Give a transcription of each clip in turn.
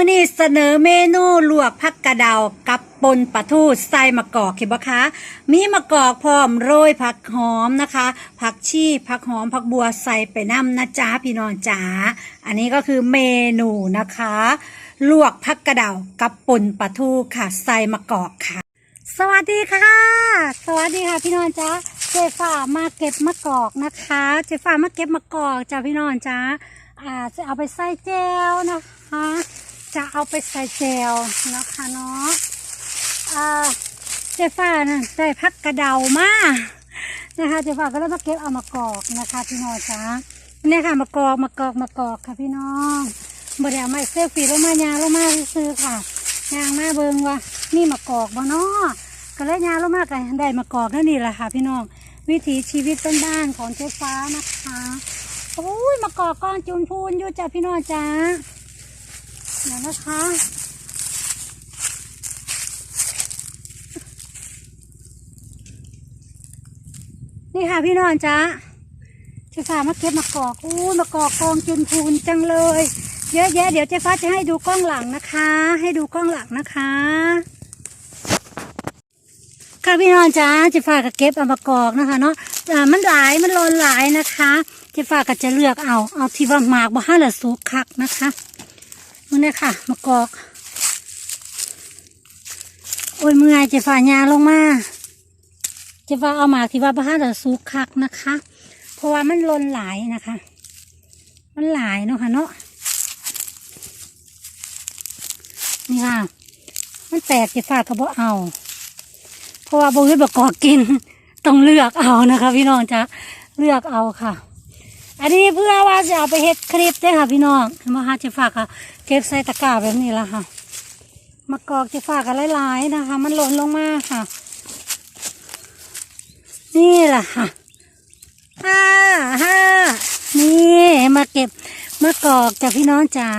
มื้อนี้เสนอเมนูลวกผักกระเดากับปนปลาทูใส่มะกอกเห็นบ่คะ มีมะกอกพร้อมโรยผักหอมนะคะ ผักชีผักหอมผักบัวใส่ไปน้ำนะจ๊ะพี่น้องจ๋าอันนี้ก็คือเมนูนะคะ ลวกผักกระเดากับปนปลาทูค่ะใส่มะกอกค่ะ สวัสดีค่ะ สวัสดีค่ะพี่น้องจ๊ะเจฟ้ามาเก็บมะกอกนะคะ เจฟ้ามาเก็บมะกอกจ้าพี่น้องจ๊ะอ่าจะเอาไปใส่แจวนะคะ จะเอาไปใส่แจวนะคะเนาะอ่าเจฟ้านะได้พักกระเดามานะคะเจฟ้าก็เลยมาเก็บเอามะกอกนะคะพี่น้องจ๊ะเนี่ยค่ะมะกอกมะกอกมะกอกค่ะพี่น้องบ่ได้เอามาเซลฟี่ลงมายางลงมาซื้อค่ะยางมาเบิงว่านี่มากอกบ่เนาะก็เลยยางลงมากันได้มากอกนั่นนี่แหละค่ะ พี่น้องวิถีชีวิตบ้านๆของเจฟ้านะคะโอ้ยมากอกก้อนจูนพูนอยู่จ้ะพี่น้องจ้า เดี๋ยวนะคะนี่ค่ะพี่น้องจ้าเจ๊ฟ้ามาเก็บมากอกอู้มากอกกองจุนพูนจังเลย เยอะแยะ เดี๋ยวเจ๊ฟ้าจะให้ดูกล้องหลังนะคะ ให้ดูกล้องหลังนะคะ ค่ะพี่น้องจ้าเจ๊ฟ้าก็เก็บเอามากอกนะคะเนาะอ่ามันหลายมันรอนหลายนะคะเจ๊ฟ้าก็จะเลือกเอาเอาที่ว่าหมากบ่ห้าละสุกคักนะคะ มันเนี่ยค่ะ มากอก โอ้ยเมื่อยเจฟ้ายาลงมาเจฟ้าเอาหมากที่ว่าบ่ห้าละสุกคักนะคะ เพราะว่ามันร้อนหลายนะคะ มันหลายเนาะค่ะเนาะนี่ค่ะ มันแตกจะฝากกระบอกเอา เพราะว่าบริบกอกกิน ต้องเลือกเอานะคะ พี่น้องจะเลือกเอาค่ะอันนี้เพื่อว่าจะเอาไปเฮ็ดคลิปได้อค่ะพี่น้องมาหาจะฝากค่ะ เก็บใส่ตะกร้าแบบนี้ละค่ะมะกอกจะฝากกันหลายๆนะคะ มันหล่นลงมาค่ะ นี่แหละค่ะห้าห้านี่มาเก็บมะกอกจากพี่น้องจ๋า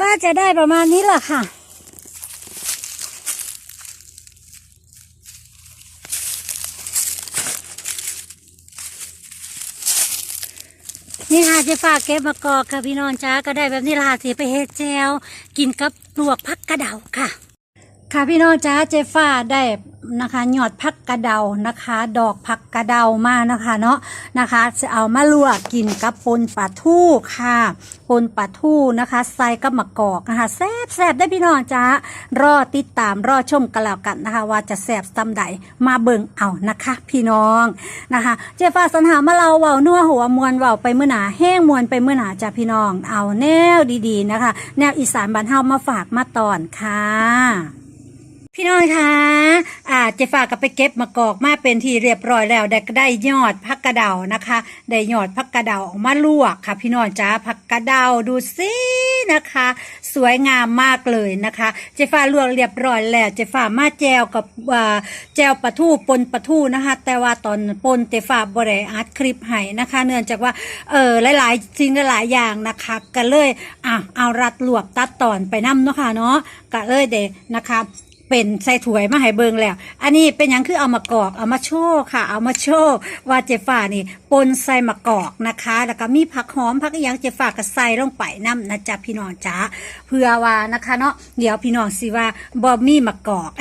ก็จะได้ประมาณนี้แหละค่ะ นี่ค่ะเจะฝากเก็บมะกอกค่ะพี่น้องจ้าก็ได้แบบนี้ละค่ะสีไปเฮ็ดแจวกินกับลวกพักกระเดาค่ะ ค่ะพี่น้องจ้าเจฟ้าได้นะคะหยอดพักกระเดานะคะ ดอกพักกระเดามานะคะเนาะนะคะ จะเอามาลวกกินกับปนปลาทูค่ะปนปลาทูนะคะใส่กับมะกอกนะคะแซ่บแซ่บได้พี่น้องจ้ารอติดตามรอชมกันแล้วกันนะคะ ว่าจะแซ่บซ้ำใดมาเบิ่งเอานะคะ พี่น้องนะคะ เจฟ้าสัญหามาเราเว้านัวหัวมวนเว้าไปเมื่อหนาแห้งมวนไปเมื่อหนาจ้าพี่น้องเอาแนวดีๆนะคะ แนวอีสานบ้านเฮามาฝากมาตอนค่ะ พี่น้องคะอาเจฝากกับไปเก็บมะกอกมาเป็นที่เรียบร้อยแล้ว ได้ก็ได้ยอดพักกระเดานะคะ ได้ยอดพักกระเดาออกมาลวกค่ะ พี่น้องจ้าพักกระเดาดูสินะคะ สวยงามมากเลยนะคะเจฟ้าลวกเรียบร้อยแล้วเจฟ้ามาแจวกับแจวปลาทูปนปลาทูนะคะ แต่ว่าตอนปนเจฟ้าบริอัดคลิปให้นะคะ เนื่องจากว่าเออหลายๆสิ่งหลายอย่างนะคะก็เลยอะเอารัดรวบตัดตอนไปนํเนาะค่ะเนาะก็เลยเดนะคะ เป็นใส่ถ้วยมาให้เบิงแล้ว อันนี้เป็นยังคือเอามากอกเอามาโชว์ค่ะ เอามาโชว์ว่าเจฟ้านี่ปนใส่มากอกนะคะ แล้วก็มีผักหอมผักอหยังเจฟ้าก็ใส่ลงไปน้ำนะจ๊ะพี่น้องจ๋าเพื่อว่านะคะเนาะเดี๋ยวพี่น้องสิว่าบอมมี่มากอก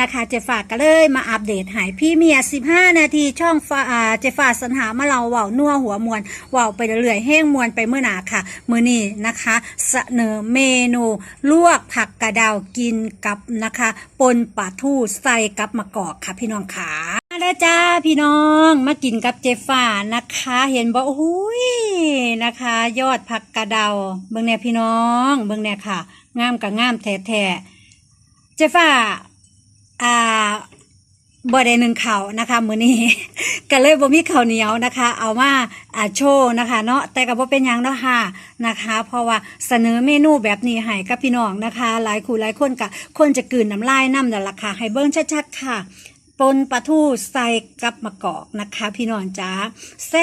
นะคะเจฝาก็เลยมาอัปเดตหายพี่เมีย 15 นาทีช่องฟ้าอ่าเจฝาสัญหามาเราเว่าวนัวหัวมวนว่าวไปเรื่อยแห้งมวนไปเมื่อหนาค่ะ มือนี้นะคะเสนอเมนู ลวกผักกระเดาวกินกับนะคะปนปลาทูใส่กับมะกอกค่ะพี่น้องขามาแล้วจ้าพี่น้องมากินกับเจฟ้านะคะ เห็นบอกโอ้ยนะคะ ยอดผักกระเดาวเบื้องเนี่ยพี่น้อง เบื้องเนี่ยค่ะงามกับงามแท้ๆเจฟ้าอ่า บ่ได้หนึ่งเขาวนะคะมื้อนี้ก็เลยบ่มีข่าวเหนียวนะคะ เอามาอ่าโชว์นะคะเนาะแต่ก็บ่เป็นยังเนาะค่ะนะคะ เพราะว่าเสนอเมนูแบบนี้ให้กับพี่น้องนะคะ หลายคู่หลายคนก็คนจะกืนน้ำลายน้ำนั่นล่ะค่ะให้เบิ้งชัดๆค่ะ ปนปลาทูใส่กับมะกอกนะคะ พี่น้องจ้าแซ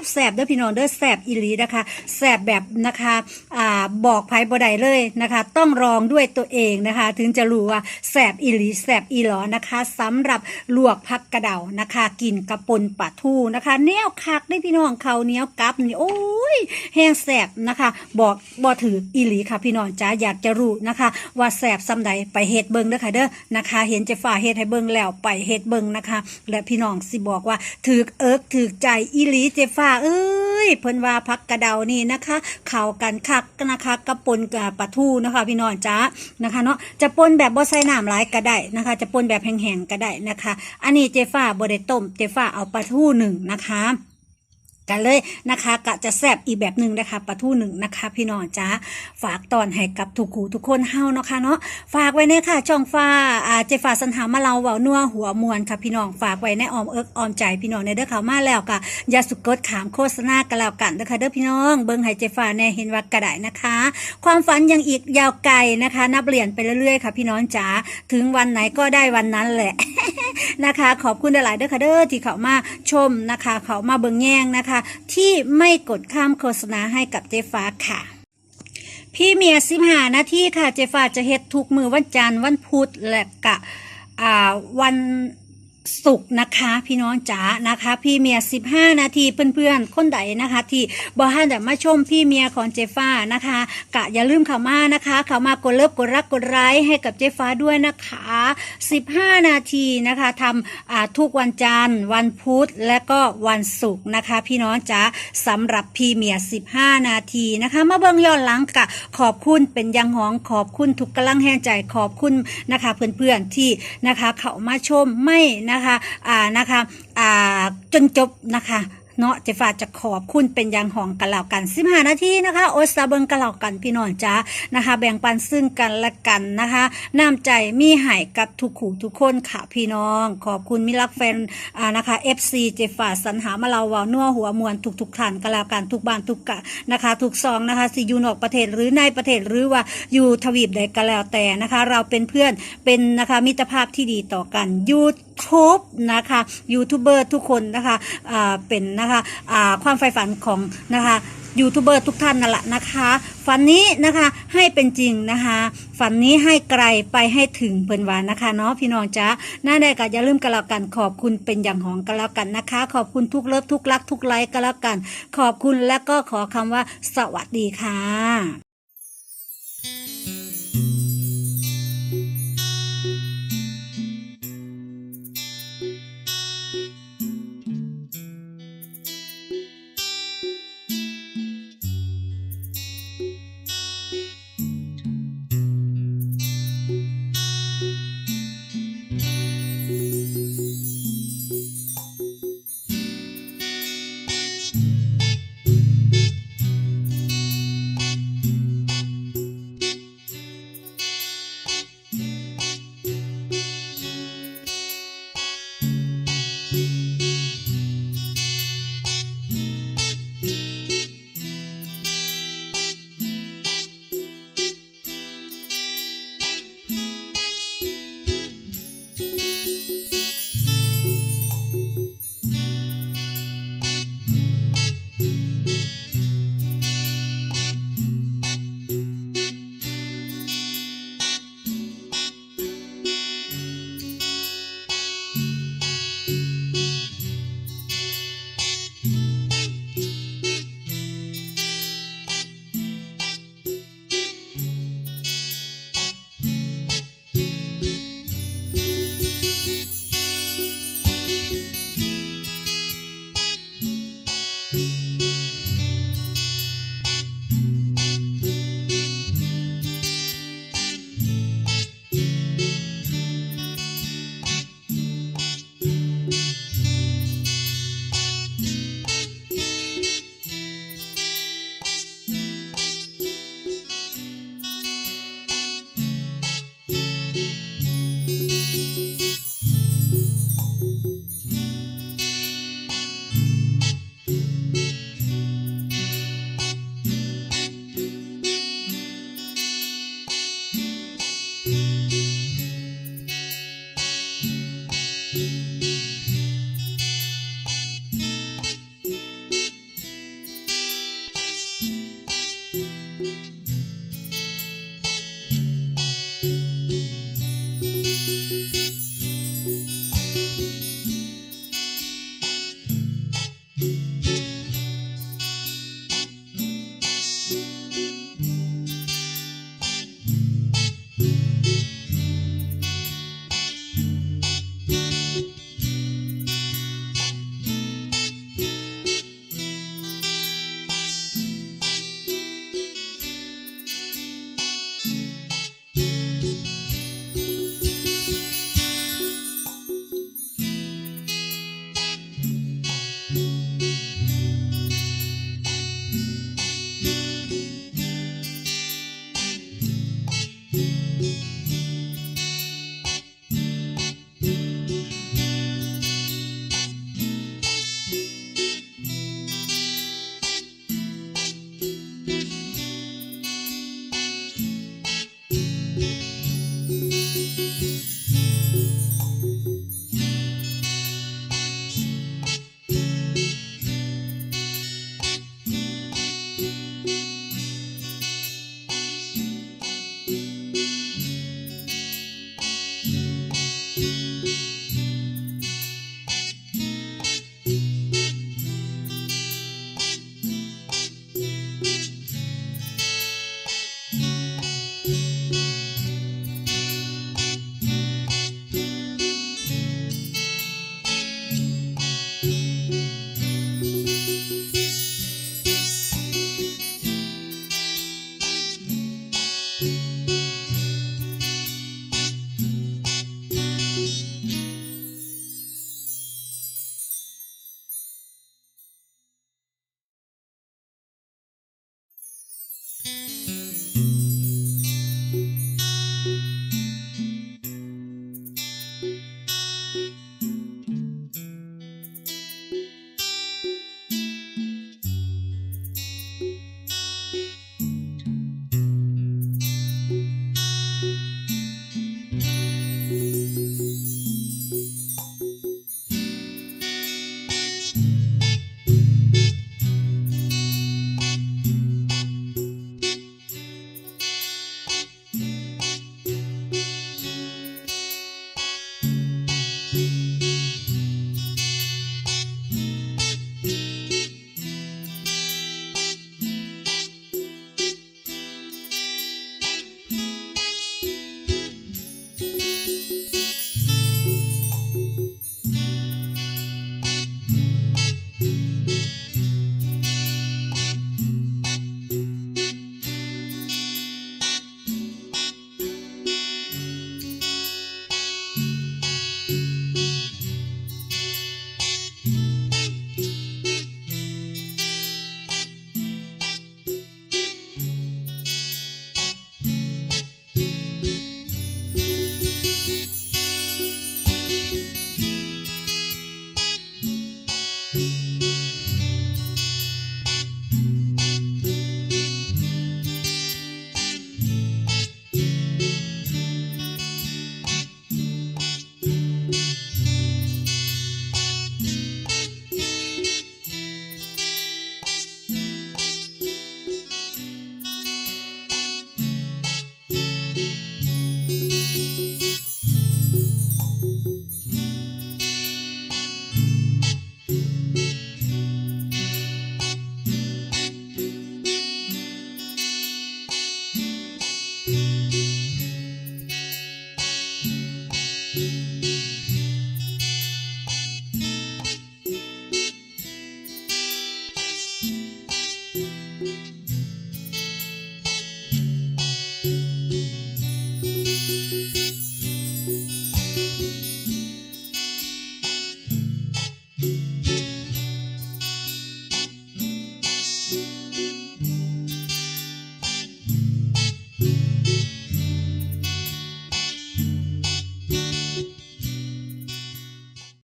บแซบเด้อพี่น้องเด้อแซบอีหลีนะคะแซบแบบนะคะอ่าบอกไผบ่ได้เลยนะคะ ต้องลองด้วยตัวเองนะคะ ถึงจะรู้ว่าแซบอีหลีแซบอีหลอนะคะสำหรับลวกผักกระเดานะคะ กินกระปนปลาทูนะคะแนวคักได้พี่น้องเขาเนี้ยวกับนี่โอ้ยแห้งแซบนะคะ บอกบ่ถืออีหลีค่ะ พี่น้องจ้าอยากจะรู้นะคะ ว่าแซบซ้ำใดไปเฮ็ดเบิ่งเด้อค่ะเด้อนะคะ เห็นเจฟ้าเฮ็ดให้เบิ่งแล้วไปเฮ็ดเบิ่งนะคะ และพี่น้องสิบอกว่าถือเอิกถือใจอีหลีเจฟ้าเอ้ยเพิ่นว่าพักกระเดานี่นะคะเข่ากันคักนะคะกระปนกับปลาทูนะคะพี่น้องจ้านะคะเนาะจะปนแบบบ่ใส่น้ำหลายก็ได้นะคะ จะปนแบบแห้งๆก็ได้นะคะ อันนี้เจฟ้าบ่ได้ต้มเจฟ้าเอาปลาทูหนึ่งนะคะ กันเลยนะคะกะจะแซบอีกแบบหนึ่งนะคะปลาทูหนึ่งนะคะ พี่น้องจ้าฝากตอนให้กับทุกหูทุกคนเฮาเนาะค่ะเนาะฝากไว้เนี่ยค่ะช่องฟ้าอาเจฟ้าสันหามาเราเว้านัวหัวมวนค่ะพี่น้องฝากไว้ในออมเอิกออมใจพี่น้องในเด้อเขาวมาแล้วค่ะอย่าสุกกดขามโฆษณากันแล้วกันนะคะเด้อพี่น้องเบิ่งให้เจฟ้าแน่เห็นว่ากระได้นะคะ ความฝันยังอีกยาวไกลนะคะ นับเหรียญไปเรื่อยๆค่ะ พี่น้องจ๋าถึงวันไหนก็ได้วันนั้นแหละ นะคะ ขอบคุณหลายเด้อค่ะเด้อที่เขามาชมนะคะ เขามาเบิ่งแย่งนะคะ ที่ไม่กดข้ามโฆษณาให้กับเจฟ้าค่ะพี่เมียสิบหานาทีค่ะ เจฟ้าจะเฮ็ดทุกมือวันจันทร์วันพุธและกะวัน ศุกนะคะพี่น้องจ๋านะคะ พี่เมียสิบห้านาทีเพื่อนๆคนใดนะคะ ที่บอฮันแต่มาชมพี่เมียของเจฟ้านะคะ กะอย่าลืมเข้ามานะคะเข้ามากดเลิฟกดรักกดไลค์ให้กับเจฟ้าด้วยนะคะ 15 นาทีนะคะทำอาทุกวันจันทร์วันพุธและก็วันศุกร์นะคะ พี่น้องจ๋าสำหรับพรีเมีย 15 นาทีนะคะ มาเบิ่งย้อนหลังกะขอบคุณเป็นยังหองขอบคุณทุกกำลังแห่งใจขอบคุณนะคะ เพื่อนๆที่นะคะเขามาชมไม่นะคะอ่านะคะอ่าจนจบนะคะเนาะเจฟ้าจะขอบคุณเป็นอยังหองกันแล้วกัน15นาทีนะคะ โอซาเบิงกันแล้วกันพี่น้องจ้านะคะ แบ่งปันซึ่งกันและกันนะคะน้ำใจมีใหายกับทุกขู่ทุกคนค่ะพี่น้อง ขอบคุณมิรักแฟนอ่านะคะ FC เจฟ้าสรรหามาเราวาวนัวหัวมวลทุกๆท่านกันแล้วกันทุกบ้านทุกกะนะคะทุกซองนะคะสิอยู่นอกประเทศหรือในประเทศหรือว่าอยู่ทวีปใดก็แล้วแต่นะคะ เราเป็นเพื่อนเป็นนะคะมิตรภาพที่ดีต่อกันยู ทูบนะคะยูทูบเบอร์ทุกคนนะคะเป็นนะคะความใฝ่ฝันของนะคะยูทูบเบอร์ทุกท่านนั่นแหละนะคะฝันนี้นะคะให้เป็นจริงนะคะฝันนี้ให้ไกลไปให้ถึงเพิ่นวานนะคะเนาะพี่น้องจ้าหน้าใดก็อย่าลืมกันแล้วกันขอบคุณเป็นอย่างหองกันแล้วกันนะคะ ขอบคุณทุกเลิฟทุกรักทุกไลค์กันแล้วกัน ขอบคุณและก็ขอคำว่าสวัสดีค่ะ